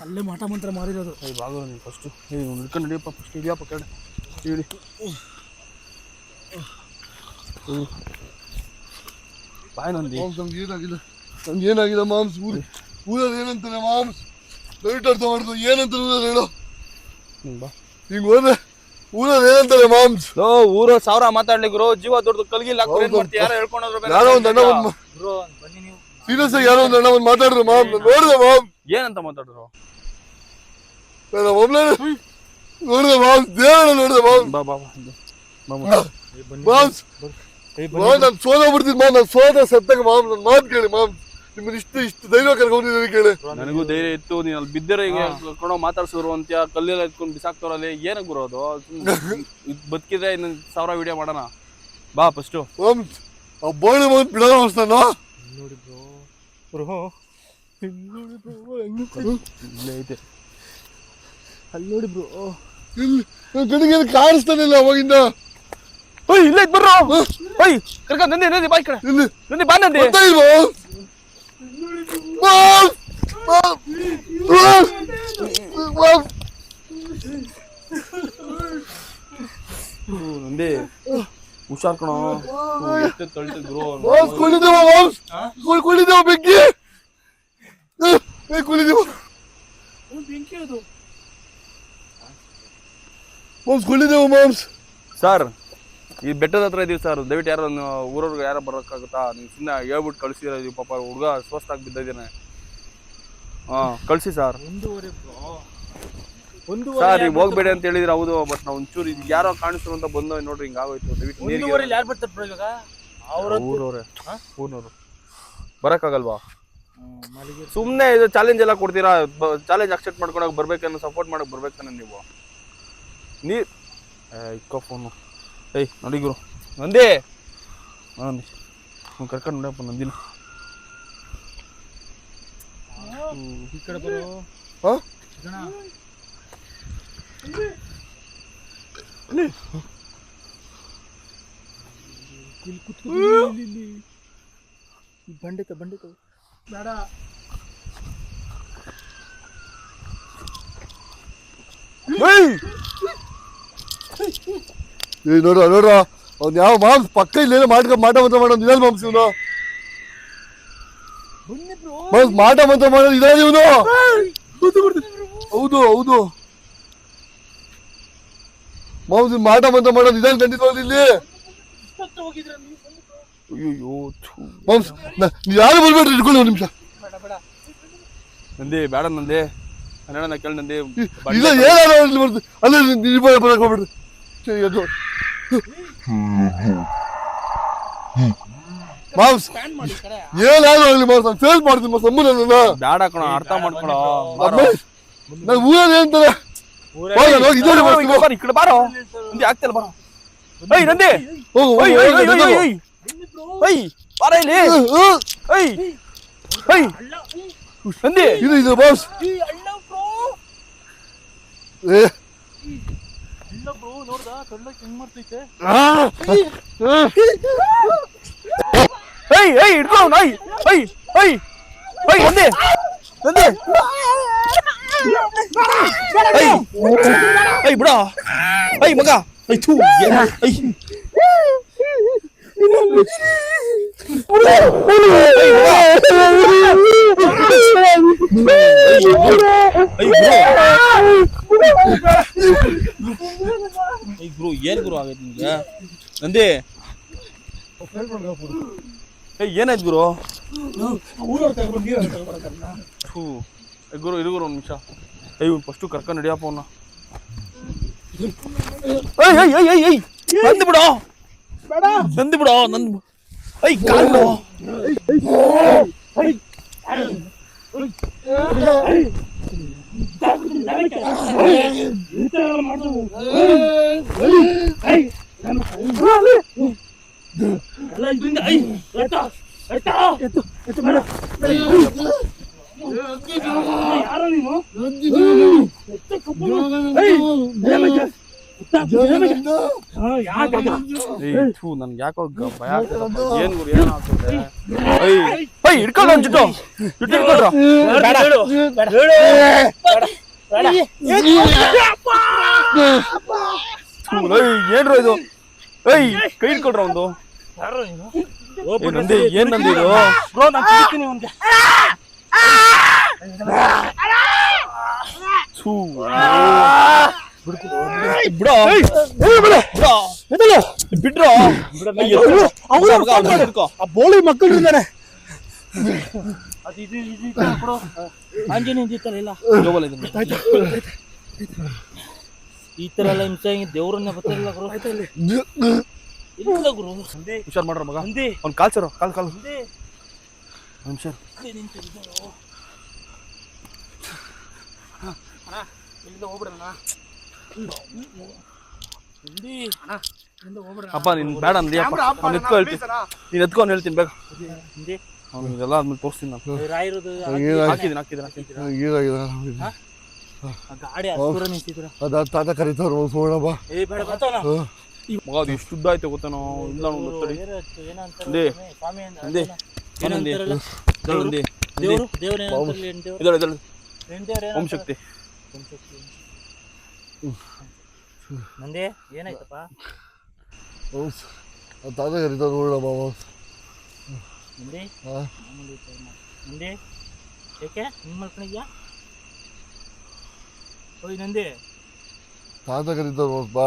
ಅಲ್ಲೇ ಮಾಟ ಮಂತ್ರ ಮಾರಿರೋದು.
ಈ ಬಾಗಿಲು ನೀನು ಫಸ್ಟು ಏ ಹಿಡ್ಕೊಂಡು ನಡಿಯಪ್ಪ ಫಸ್ಟ್ ಇದೆಯಪ್ಪ ಕೆಳ ಹೇಳಿ ಬಾಯ್ ನಂದಿ.
ಮಾಮ್ಸ್ ನಮ್ಗೆ ಏನಾಗಿಲ್ಲ ನಮ್ಗೆ ಏನಾಗಿಲ್ಲ ಮಾಮ್ಸ್ ಊರು ಊರಲ್ಲಿ ಏನಂತಾನೆ ಮಾಮ್ಸ್ ಲೈಟ್ ಅರ್ಥ ಮಾಡ್ಕೊ ಏನಂತ ಹೇಳು.
ಹ್ಮ್, ಬಾ.
ಹಿಂಗ್ ಹೋದ್ರೆ? ಊರಲ್ಲಿ ಏನಂತಾರೆ ಮಾಮ್ಸ್.
ಲೋ ಊರ ಸಾವಿರ ಮಾತಾಡ್ಲಿ ಗುರು. ಜೀವ ದೊಡ್ಡದು ಕಲ್ಗಿಲ್ಲ. ಮಾಡ್ತೀಯ ಯಾರೋ ಹೇಳ್ಕೊಂಡ್ರು ಬೇರೆ
ಯಾರೋ ಒಂದು ಅಣ್ಣ ಒಂದು
ಬ್ರೋ ಬನ್ನಿ ನೀವು.
ಸೀರಿಯಸ್ ಆಗಿ ಯಾರೋ ಒಂದು ಅಣ್ಣ ಒಂದು ಮಾತಾಡಿದ್ರು ಮಾಮ್ ನಾನು ನೋಡಿದೆ ಮಾಮ್
ಏನಂತ ಮಾತಾಡಿದ್ರು?
ನಾನು ಒಬ್ಳೆ ನೋಡಿದೆ ಮಾಮ್ ದೇವರ ನೋಡಿದೆ ಮಾಮ್
ಬಾ ಬಾ.
ಮಾಮ್ಸ್. ಮಾಮ್ ನಾನು ಸೋದ ಬಿಡ್ತೀನಿ ಮಾಮ್. ನಾನು ಸೋದ ಸತ್ತಾಗ ಮಾಮ್ ನನ್ನ ಮಾತು ಕೇಳಿ ಮಾಮ್ ನಿಮ್ಮನ್ನ ಇಷ್ಟು ಇಷ್ಟು ಧೈರ್ಯ ಕರ್ಕೊಂಡಿದ್ದೀನಿ ಕೇಳಿ.
ನನಗೂ ಧೈರ್ಯ ಇತ್ತು ನೀನು ಅಲ್ಲಿ ಬಿದ್ದರೆ ಹಿಂಗೆ ಕರ್ಕೊಂಡು ಮಾತಾಡ್ಸಿದ್ರು ಅಂತ ಕಲ್ಲೆಲ್ಲ ಎತ್ಕೊಂಡು ಬಿಸಾಕ್ತಾರಲ್ಲಿ ಏನಕ್ಕೆ ಬರೋದು ಇದು ಬದುಕಿದ್ರೆ ಇನ್ನೊಂದು ಸಾವಿರ ವಿಡಿಯೋ ಮಾಡೋಣ. ಬಾ ಫಸ್ಟು
ಮಾಮ್ಸ್ ಆ ಬೋಳಿ ಮಾತು ಬಿಡೋಣ
ನೋಡಿ ಬ್ರೋ ಬ್ರೋ
ಐತೆ
ಅಲ್ಲಿ ನೋಡಿ
ಇಲ್ಲಿ ಅವಾಗಿಂದ.
ಓಯ್ ಇಲ್ಲೇ ಬರ್ರೋ. ಓಯ್ ಕರ್ಕ ನಂದಿ ನಂದಿ ಬಾಯ್ ಕಡೆ.
ಇಲ್ಲಿ.
ನಂದಿ ಬಾ ನಂದಿ. ನಂದಿ ಹುಷಾರ್ ಕಣ ತಳ್ತಿದ್ರು
ಮಾಮ್ಸ್ ಕುಳಿದೇವ ಕುಳ್ ಕುಳಿದೇವ ಬೆಂಕಿ ಏ ಕುಳಿದೇವ
ಬೆಂಕಿ ಅದು
ಮಾಮ್ಸ್ ಕುಳಿದೇವ ಮಾಮ್ಸ್
ಸರ್ ಈ ಬೆಟ್ಟದ ಹತ್ರ ಇದೀವಿ ಸರ್. ದಯವಿಟ್ಟು ಯಾರೋ ಊರವ್ರಿಗೆ ಯಾರೋ ಬರೋಕ್ಕಾಗುತ್ತಾ? ನೀವು ಸುಮ್ಮನೆ ಹೇಳ್ಬಿಟ್ಟು ಕಳಿಸಿದ್ರೆ ಇದೀವಿ ಪಾಪ ಹುಡುಗ ಸ್ವಸ್ಥಾಗಿ ಬಿದ್ದಿದ್ದಾನೆ ಹಾಂ ಕಳಿಸಿ ಸರ್. ಸರ್ ಈಗ ಹೋಗ್ಬೇಡಿ ಅಂತ ಹೇಳಿದ್ರೆ ಹೌದು ಬಟ್ ನಾವು ಒಂಚೂರು ಇದು ಯಾರೋ ಕಾಣಿಸ್ರು ಅಂತ ಬಂದು ನೋಡ್ರಿ ಹಿಂಗೆ ಆಗೋಯ್ತು. ದಯವಿಟ್ಟು
ಯಾರು ಬರ್ತಾರೆ ಇವಾಗ?
ಊರವ್ರೆ. ಊರ್ನವ್ರು ಬರೋಕ್ಕಾಗಲ್ವಾ ಸುಮ್ಮನೆ ಇದು ಚಾಲೆಂಜ್ ಎಲ್ಲ ಕೊಡ್ತೀರಾ? ಚಾಲೆಂಜ್ ಅಕ್ಸೆಪ್ಟ್ ಮಾಡ್ಕೊಂಡೋಗಿ ಬರ್ಬೇಕನ್ನ ಸಪೋರ್ಟ್ ಮಾಡಕ್ ಬರ್ಬೇಕನ್ನ ನೀವು? ನೀ ಇಕ್ಕೋ ಫೋನು ಏಯ್ ನೋಡಿ ಗುರು ನಂದಿ ನಂದಿ ಅವ್ನು ಕರ್ಕೊಂಡು ನೋಡಪ್ಪ ನಂದಿನ
ಈ ಕಡೆ ಬರೋ
ಹಾ
ಗಣ ಇಲ್ಲಿ ಕುತ್ಕೊ ಇಲ್ಲಿ ಇಲ್ಲಿ ಈ ಬಂಡೆ ತ ಬಂಡೆ ತ
ಬೇಡ
ಏಯ್
ಏ ನೋಡ್ರ ನೋಡ್ರ. ಅವ್ನು ಯಾವ ಮಾಂಸ ಪಕ್ಕ ಇಲ್ಲೇನೋ ಮಾಡ್ಕ ಮಾಟ ಮಂತ್ರ ಮಾಡೋದು ಇದಾದ ಮಾಂಸ ಇವನು.
ಬನ್ನಿ ಬ್ರೋ.
ಮಾಮ್ಸ್ ಮಾಟ ಮಂತ್ರ ಮಾಡೋದು ಇದಾದ ಇವನು. ಹೌದು ಹೌದು. ಮಾಂಸ ಮಾಟ ಮಂತ್ರ ಮಾಡೋದು ಇದಾದ ಖಂಡಿತವಾಗ್ಲೂ ಇಲ್ಲಿ.
ಅಯ್ಯೋ
ನೀವು ಯಾರು ಬರ್ಬೇಡ್ರಿ ಇಟ್ಕೊಂಡು ಒಂದು ನಿಮಿಷ.
ಬೇಡ ಬೇಡ
ನಂದಿ ಬೇಡ ನಂದಿ. ನನ್ನ ಕೇಳಿ ನಂದಿ.
ಇಲ್ಲ ಏನಾದ್ರು ಅಲ್ಲಿ ಬರಕ್ ಹೋಗ್ಬಿಡ್ರಿ
ಕಡೆ.
ಏನಾದ್ರು ಆಗಲಿ ಮಾಮ್ಸ್ ಸೇಲ್ ಮಾಡ್ತೀನಿ ಮಾಮ್ಸ್ ಅಮ್ಮ ನನ್ನ
ಬೇಡ ಕಣ ಅರ್ಥ ಮಾಡ್ಕೊಳೋ.
ನಾನು ಊರಲ್ಲಿ
ಈ ಕಡೆ ಬಾರೋ, ನಂದಿ ಆಗ್ತಿಲ್ಲ ಬಾರೋ. ಏಯ್ ನಂದಿ.
ಹೋಗು
ಓಯ್ ಓಯ್ ಓಯ್ ಓಯ್ ಓಯ್ ಓಯ್ ಬಾರ ಇಲ್ಲಿ. ಓಯ್ ಓಯ್ ನಂದಿ.
ಇದು ಇದು ಬಾಸ್ ಏ.
ಇಲ್ಲ ಬ್ರೋ ನೋಡ್ದ ಕಳ್ಳಕ್ಕೆ ಹೆಂಗ್ ಮಾಡ್ತೈತೆ.
ಆ! ಆ!
ಏಯ್ ಏಯ್, ಹಿಡ್ಕೊ ನಾಯ್ ಏಯ್ ಏಯ್ ಏಯ್ ನಂದಿ ನಂದಿ. ಏಯ್ ಏಯ್, ಬಿಡ. ಏಯ್, ಮಗ. ಏಯ್, ಥೂ, ಏಯ್ ಏಯ್ ಗುರು ಏನ್ ಗುರು ಆಗೈತೆ ನಿಮ್ಗೆ ನಂದಿ ಏಯ್ ಏನಾಯ್ತು ಗುರು ಥೂ. ಏ ಗುರು ಇರು ಗುರು ಒಂದು ನಿಮಿಷ ಏಯ್ ಇವ್ನು ಫಸ್ಟು ಕರ್ಕೊಂಡು ನಡಿಯಪ್ಪ ಅವನ್ನ ಏಯ್ ಏಯ್ ಏಯ್ ಏಯ್ ಏಯ್ ನಂದು ಬಿಡೋ ನಂದು ಬಿಡೋ ನಂದು ಐ ಕಾಲು ಏಯ್ ಥೂ, ನನ್ಗೆ ಯಾಕೋ ಭಯ ಆಗ್ತದಪ್ಪ. ಏನ್ರ ಇದು? ಏಯ್, ಕೈ ಹಿಡ್ಕೊಳ್ರ ಒಂದು ನಂದಿ, ಏನ್ ನಂದಿ ಇದು? ಥೂ. ಬಿಡೋ ಬಿಡೋ ಬಿಡ್ರೋ ಆ
ಬೋಳಿ ಮಕ್ಕಳು ಇದ್ದಾರೆ.
ಈ ತರ ಎಲ್ಲ ಹಿಂಸೆ ಹಿಂಗೆ ದೇವ್ರನ್ನ ಬರ್ತಿರಲಿಲ್ಲ ಗುರು. ಇಲ್ಲ ಗುರು.
ಹುಷಾರ್ ಮಾಡ್ರ ಮಗ.
ಹಂದಿ
ಒಂದ್ ಕಾಲ್ ಸರು ಕಾಲ್ ಹುಷಾರ್
ಇಲ್ಲಿ
ಅಪ್ಪ ನೀನ್ ಬೇಡ ಅಂದ್ರಿ ಅವ್ನು ಎತ್ಕೊ ಹೇಳ್ತೀನಿ ನೀನ್ ಎತ್ಕೊಂಡು ಹೇಳ್ತೀನಿ ಬೇಗ.
ಅವ್ನಿಗೆಲ್ಲ
ಅವ್ನು ಇದೆಲ್ಲ ಆದ್ಮೇಲೆ ತೋರಿಸ್ತೀನಿ ನಾನು. ಹಾಕಿದ್ದೀನಿ ಹಾಕಿದ್ದೀನಿ ಹಾಕಿದ್ದೀನಿ.
ಅದ ತಾತ ಕರೀತಾರ
ಮಗ ಅದು ಎಷ್ಟು ಉದ್ದ ಆಯ್ತು ಗೊತ್ತೇನೋ ಇಲ್ಲ ನೋಡು ಶಕ್ತಿ.
ಓಂ ಶಕ್ತಿ. ನಂದಿ ಏನಾಯ್ತಪ್ಪ?
ತಾತ ಕರೀತಾರ ನೋಡ ಮಾವ.
ನಂದಿ?
ಹಾ.
ಏಕೆ? ಹಿಂಗ್ ಮಲ್ಕೊಂಡಿದ್ಯಾ ಓಯ್ ನಂದಿ.
ತಾತ ಕರೀತಾರ ಬಾ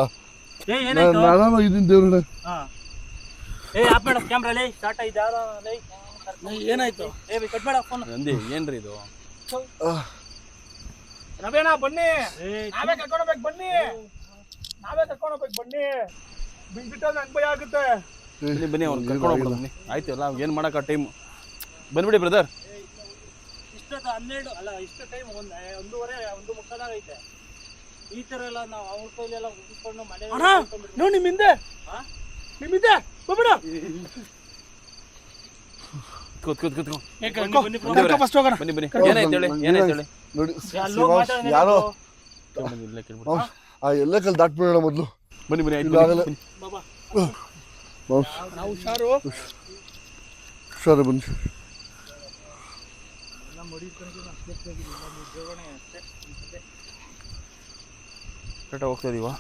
ಏ ಏನಾಯ್ತು?
ನಾನು ಇದೀನಿ ದೇವ್ರಣ್ಣ
ಹಾ. ಏ ಆಪ್ ಕ್ಯಾಮ್ರಾ ಲೇ ಸ್ಟಾರ್ಟ್ ಆಯ್ತು ಯಾರ ಲೇ
ಏನಾಯ್ತು?
ಏ ಕಟ್ ಮಾಡ ಫೋನ್
ನಂದಿ ಏನ್ರಿ ಇದು?
ರವೇಣ ಬನ್ನಿ. ನಾವೇ ಕರ್ಕೊಂಡು ಹೋಗ್ಬೇಕು ಬನ್ನಿ. ನಾವೇ ಕರ್ಕೊಂಡು ಹೋಗ್ಬೇಕು ಬನ್ನಿ. ಬಿಟ್ಬಿಟ್ಟು ನಂಗೆ ಭಯ ಆಗುತ್ತೆ.
ಬನ್ನಿ ಬನ್ನಿ ಅವ್ನು ಕರ್ಕೊಂಡು ಹೋಗ್ಬಿಡು ಬನ್ನಿ. ಆಯ್ತು ಎಲ್ಲ ಏನ್ ಮಾಡಕ್ಕ ಟೈಮ್? ಬಂದ್ಬಿಡಿ ಬ್ರದರ್
ಇಷ್ಟೊತ್ತು ಹನ್ನೆರಡು ಅಲ್ಲ ಇಷ್ಟು ಟೈಮ್ ಒಂದು ಒಂದೂವರೆ ಒಂದು ಮುಖದಾಗ ಐತೆ. ಈ ತರ ಎಲ್ಲ ನಾವು ಅವ್ರ ಕೈಲೆಲ್ಲ ಮುಗಿಸ್ಕೊಂಡು ಮನೆ
ನೋಡಿ ನಿಮ್ ಹಿಂದೆ.
ಹಾ?
ನಿಮ್ ಹಿಂದೆ ಹೋಗ್ಬಿಡ.
ಕೂತ್ ಕೂತ್ ಕೂತ್.
ಫಸ್ಟ್ ಹೋಗೋಣ
ಬನ್ನಿ ಬನ್ನಿ ಏನಾಯ್ತು ಹೇಳಿ? ಏನಾಯ್ತು ಹೇಳಿ?
ನೋಡಿ ಯಾರೋ? ಆ ಎಲ್ಲ ಕಲ್ ದಾಟ್ಬಿಡೋಣ ಮೊದಲು.
ಬನ್ನಿ ಬನ್ನಿ ಆಯ್ತು
ಆಗಲ್ಲ.
ಹುಷಾರು?
ಹುಷಾರು ಬನ್ನಿ.
ಕರೆಕ್ಟಾಗಿ ಹೋಗ್ತಾ ಇದೀವಾ?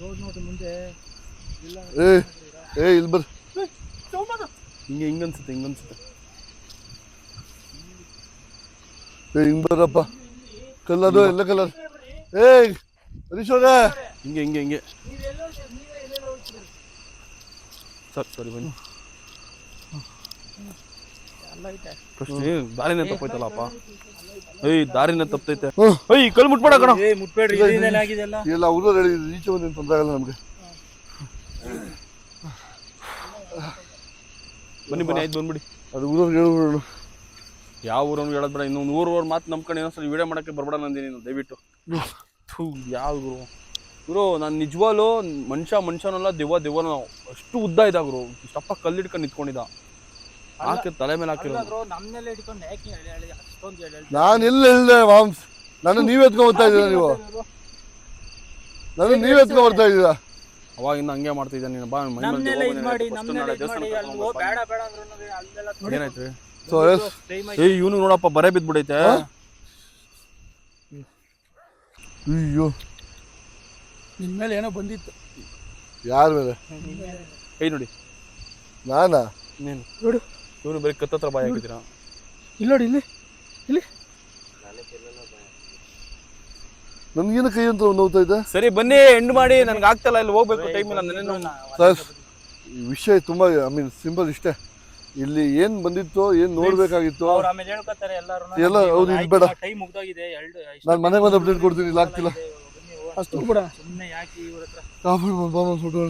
ರೋಡ್ ನೋಡಿ ಮುಂದೆ. ಇಲ್ಲ.
ಏ ಏ ಇಲ್ಲಿ ಬರ್ರಿ.
ಹಿಂಗೆ ಹಿಂಗನ್ಸುತ್ತೆ ಹಿಂಗನ್ಸುತ್ತೆ
ಏ ಹಿಂಗ್ ಬರ್ರಪ್ಪ ಕಲ್ಲದು ಎಲ್ಲ ಕಲರ್. ಏ ಹರೀಶ್ ಅವ್ರೆ.
ಹಿಂಗೆ ಹಿಂಗೆ ಹಿಂಗೆ. ಸರಿ ಸರಿ ಬನ್ನಿ. ಫಸ್ಟ್ ದಾರಿನೇ ತಪ್ಪೈತಲ್ಲಪ್ಪ. ಏಯ್ ದಾರಿನೇ ತಪ್ಪೈತೆ. ಏಯ್ ಕಲ್ ಮುಟ್ಬೇಡ ಕಣ.
ಏ ಮುಟ್ಬೇಡ್ರಿ
ಎಲ್ಲ ಅವ್ರು ಹೇಳಿ ಈಚೆ ಬಂದೇನು ತೊಂದರೆ ಆಗಲ್ಲ ನಮಗೆ.
ಬನ್ನಿ ಬನ್ನಿ ಆಯ್ತು ಬಂದ್ಬಿಡಿ.
ಅದು ಊರವ್ರು ಹೇಳ್ಬಿಡೋಣ.
ಯಾವ ಊರವ್ರು ಹೇಳೋದು ಬೇಡ. ಇನ್ನೊಂದು ಊರು ಊರು ಮಾತು ನಂಬ್ಕೊಂಡು ಇನ್ನೊಂದ್ಸಲ ವಿಡಿಯೋ ಮಾಡೋಕ್ಕೆ ಬರ್ಬೇಡ ನಂದಿ ನೀನು ದಯವಿಟ್ಟು. ಥೂ ಯಾವ ಗುರು? ಗುರು ನಾನು ನಿಜವಾಗ್ಲೂ ಮನುಷ್ಯ ಮನುಷ್ಯನಲ್ಲ ದೆವ್ವ ದೆವ್ವನ ಅಷ್ಟು ಉದ್ದ ಇದ್ದ ಗುರು. ಇಷ್ಟಪ್ಪ ಕಲ್ಲಿಡ್ಕೊಂಡು ನಿಂತ್ಕೊಂಡಿದ್ದ. ಹಾಕಿ ತಲೆ ಮೇಲೆ ಹಾಕಿರೋ
ಅಲ್ಲಾದ್ರು ನಮ್ನೆಲ್ಲ ಹಿಡ್ಕೊಂಡು ಯಾಕೆ ಹೇಳಿ ಹೇಳಿ ಅಷ್ಟೊಂದು ಹೇಳಿ ಹೇಳಿ.
ನಾನು ಇಲ್ಲ ಇಲ್ಲ ಮಾಂಸ್ ನಾನು ನೀವ್ ಎತ್ಕೊಂಡ್ ಬರ್ತಾ ಇದ್ದೀರಾ ನೀವು? ನಾನು ನೀವ್ ಎತ್ಕೊಂಡ್ ಬರ್ತಾ ಇದ್ದೀರಾ?
ಅವಾಗಿಂದ ಹಂಗೆ ಮಾಡ್ತಿದ್ದೆ ನೀನು ಬಾ ಮೈ ಮೇಲೆ
ಮಾಡಿ ಮಾಡಿ ಅಲ್ಲಿ ಹೋಗ್ ಬೇಡ ಬೇಡ ಅಂದ್ರು ಅಲ್ಲೆಲ್ಲ
ಏನಾಯ್ತು?
ಸೊ
ಏ ಇವನು ನೋಡಪ್ಪ ಬರೇ ಬಿದ್ಬಿಡೈತೆ
ಅಯ್ಯೋ.
ನಿನ್ ಮೇಲೆ ಏನೋ ಬಂದಿತ್ತು.
ಯಾರ ಮೇಲೆ?
ಏ ನೋಡಿ.
ನಾನಾ?
ನೀನು.
ನೋಡು.
ಇವನು ಬರೀ ಕತ್ತತ್ರ ಬಾಯಿ ಹಾಕಿದ್ದೀರಾ
ಇಲ್ಲ ನೋಡಿ ಇಲ್ಲಿ ಇಲ್ಲಿ.
ನನ್ಗೇನು ಕೈ ಅಂತ ನೋವ್ತಾ ಇದೆ
ಸರಿ ಬನ್ನಿ ಎಂಡ್ ಮಾಡಿ ನನ್ಗೆ ಆಗ್ತಲ್ಲ ಇಲ್ಲಿ ಹೋಗ್ಬೇಕು ಟೈಮ್ ಇಲ್ಲ ನನ್ನ
ಸರ್ ಈ ವಿಷಯ ತುಂಬಾ ಐ ಮೀನ್ ಸಿಂಪಲ್ ಇಷ್ಟೇ. ಇಲ್ಲಿ ಏನ್ ಬಂದಿತ್ತು ಏನ್ ನೋಡ್ಬೇಕಾಗಿತ್ತು
ಅವ್ರು ಆಮೇಲೆ ಹೇಳ್ಕೊತಾರೆ ಎಲ್ಲಾರು
ಎಲ್ಲ ಹೌದು, ಇದು ಬೇಡ.
ಟೈಮ್ ಮುಗ್ದೋಗಿದೆ ಎರಡು
ನಾನು ಮನೆಗೆ ಬಂದು ಅಪ್ಡೇಟ್ ಕೊಡ್ತೀನಿ ಇಲ್ಲ ಆಗ್ತಿಲ್ಲ
ಅಷ್ಟು ಕೂಡ.
ಸುಮ್ಮನೆ ಯಾಕೆ ಇವ್ರ ಹತ್ರ?
ಕಾಫಿ ಬಾಮ ಫೋಟೋ